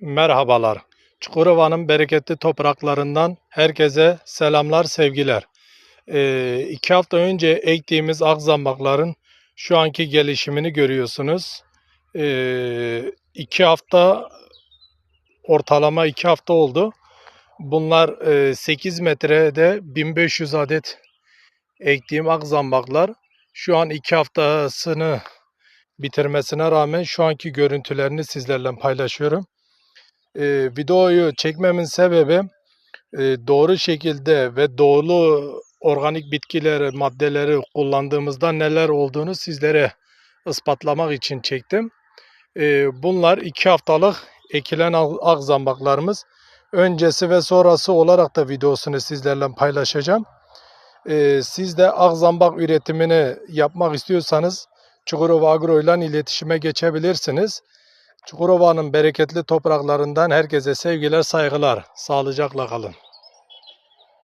Merhabalar. Çukurova'nın bereketli topraklarından herkese selamlar, sevgiler. Ee, iki hafta önce ektiğimiz akzambakların şu anki gelişimini görüyorsunuz. Ee, iki hafta, ortalama iki hafta oldu. Bunlar e, 8 metrede 1500 adet ektiğim akzambaklar. Şu an iki haftasını bitirmesine rağmen şu anki görüntülerini sizlerle paylaşıyorum. Ee, videoyu çekmemin sebebi e, doğru şekilde ve doğru organik bitkileri, maddeleri kullandığımızda neler olduğunu sizlere ispatlamak için çektim. Ee, bunlar iki haftalık ekilen ak- akzambaklarımız. Öncesi ve sonrası olarak da videosunu sizlerle paylaşacağım. Ee, siz de akzambak üretimini yapmak istiyorsanız Çukurova Agro ile iletişime geçebilirsiniz. Çukurova'nın bereketli topraklarından herkese sevgiler, saygılar. Sağlıcakla kalın.